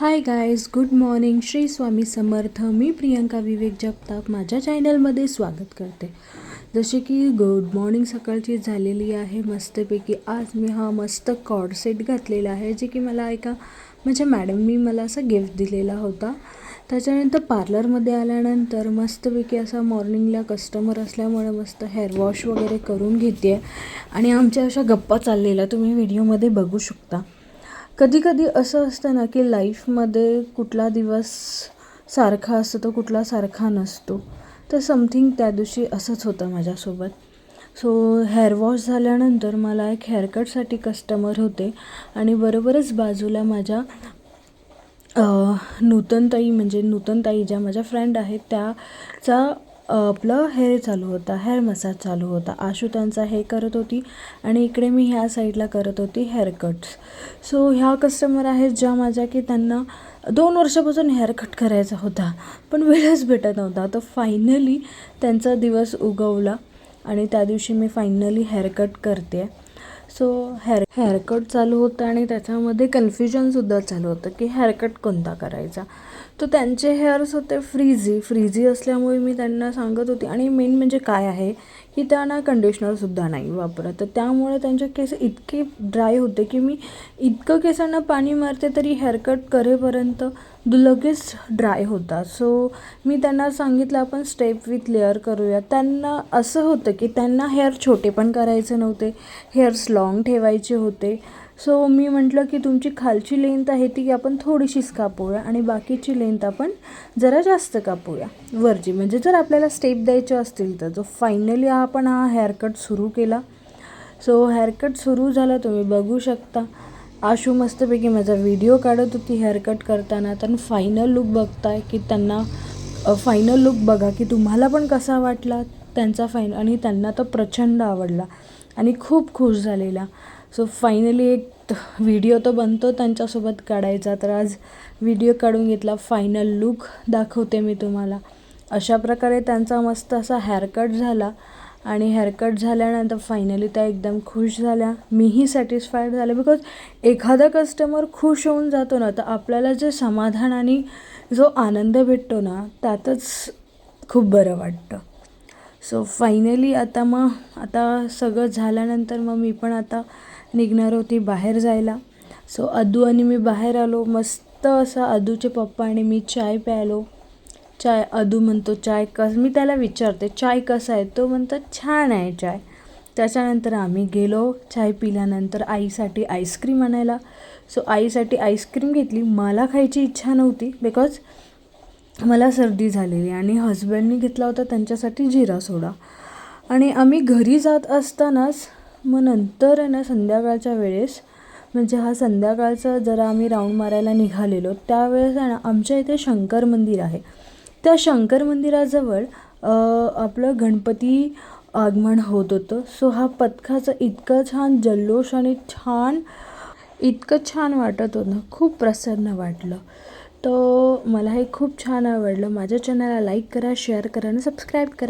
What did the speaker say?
Hi guys good morning Shri Swami Samarth. मी प्रियंका विवेक जगताप. माझ्या चॅनलमध्ये स्वागत करते. जसे की गुड मॉर्निंग सकाळची झालेली आहे. मस्तपैकी आज मी हा मस्त कॉर्ड सेट घातलेला आहे जे की मला एका माझ्या मॅडमनी मला असा गिफ्ट दिलेला होता. त्याच्यानंतर पार्लरमध्ये आल्यानंतर मस्तपैकी असा मॉर्निंगला कस्टमर असल्यामुळे मस्त हेअर वॉश वगैरे करून घेते आणि आमच्या अशा गप्पा चाललेल्या तुम्ही व्हिडिओमध्ये बघू शकता. कधी कधी असं असतं ना की लाईफमध्ये कुठला दिवस सारखा असतो तर कुठला सारखा नसतो. तर समथिंग त्या दिवशी असंच होतं माझ्यासोबत. सो हेअर वॉश झाल्यानंतर मला एक हेअरकटसाठी कस्टमर होते आणि बरोबरच बाजूला माझ्या नूतनताई म्हणजे नूतनताई ज्या माझ्या फ्रेंड आहेत त्याचा आपलं हेअर चालू होता हेअर मसाज चालू होता. आशू त्यांचा हे करत होती आणि इकडे मी ह्या साईडला करत होती हेअर कट्स सो ह्या कस्टमर आहेत ज्या माझ्या की त्यांना दोन वर्षापासून हेअर कट करायचा होता पण वेळच भेटत नव्हता. तर फायनली त्यांचा दिवस उगवला आणि त्या दिवशी मी फायनली हेअर कट करते सो हेअर हेअरकट चालू होतं आणि त्याच्यामध्ये कन्फ्युजनसुद्धा चालू होतं की हेअरकट कोणता करायचा. तर त्यांचे हेअर्स होते फ्रीझी फ्रीझी असल्यामुळे मी त्यांना सांगत होती. आणि मेन म्हणजे काय आहे की त्यांना कंडिशनरसुद्धा नाही वापरत. तर त्यामुळे त्यांचे केस इतके ड्राय होते की मी इतकं केसांना पाणी मारते तरी हेअरकट करेपर्यंत लगेच ड्राय होता. सो मी त्यांना सांगितलं आपण स्टेप विथ लेअर करूया. त्यांना असं होतं की त्यांना हेअर छोटे पण करायचे नव्हते. हेअर्स लॉंग ठेवायचे होते. सो मी म्हटलं की तुमची खालची लेंथ आहे ती आपण थोडीशीच कापूया आणि बाकीची लेंथ आपण जरा जास्त कापूया. वरची म्हणजे जर आपल्याला स्टेप द्यायचे असतील तर. जो फायनली आपण हा हेअरकट सुरू केला. सो हेअरकट सुरू झाला तुम्ही बघू शकता. आशू मस्तपैकी माझा व्हिडिओ काढत होती हेअरकट करताना. तर फायनल लुक बघताय की त्यांना फायनल लुक बघा की तुम्हाला पण कसा वाटला? त्यांचा फायन आणि त्यांना तो प्रचंड आवडला. आणि खूप खुश झालेला. सो फायनली एक व्हिडिओ तर बनतो त्यांच्यासोबत काढायचा. तर आज व्हिडिओ काढून घेतला फायनल लुक दाखवते मी तुम्हाला. अशा प्रकारे त्यांचा मस्त असा हेअरकट झाला. आणि हेअरकट झाल्यानंतर फायनली त्या एकदम खुश झाल्या. मीही सॅटिस्फाईड झाले बिकॉज एखादा कस्टमर खुश होऊन जातो ना तर आपल्याला जे समाधान आणि जो आनंद भेटतो ना त्यातच खूप बरं वाटतं. सो फायनली आता मग आता सगळं झाल्यानंतर मग मी पण आता निघणार होती बाहेर जायला. सो अदू आणि मी बाहेर आलो मस्त असं अदूचे पप्पा आणि मी चाय प्यायलो चाय अदू म्हणतो चाय कस मी त्याला विचारते चाय कसा आहे? तो म्हणतो छान आहे चाय. त्याच्यानंतर आम्ही गेलो चाय पिल्यानंतर आईसाठी आईस्क्रीम आणायला. सो आईसाठी आईस्क्रीम घेतली. मला खायची इच्छा नव्हती बिकॉज मला सर्दी झालेली आणि हजबंडनी घेतला होता त्यांच्यासाठी जिरा सोडा. आणि आम्ही घरी जात असतानाच मग नंतर आहे ना संध्याकाळच्या वेळेस म्हणजे हा संध्याकाळचा जरा आम्ही राऊंड मारायला निघालेलो. त्यावेळेस आहे ना आमच्या इथे शंकर मंदिर आहे. त्या शंकर मंदिराजवळ आपलं गणपती आगमन होत होतं. सो हा पथकाचं इतकं छान जल्लोष आणि छान इतकं छान वाटत होतं. खूप प्रसन्न वाटलं. तर मला हे खूप छान आवडलं. माझ्या चॅनलला लाईक करा शेअर करा आणि सबस्क्राईब करा.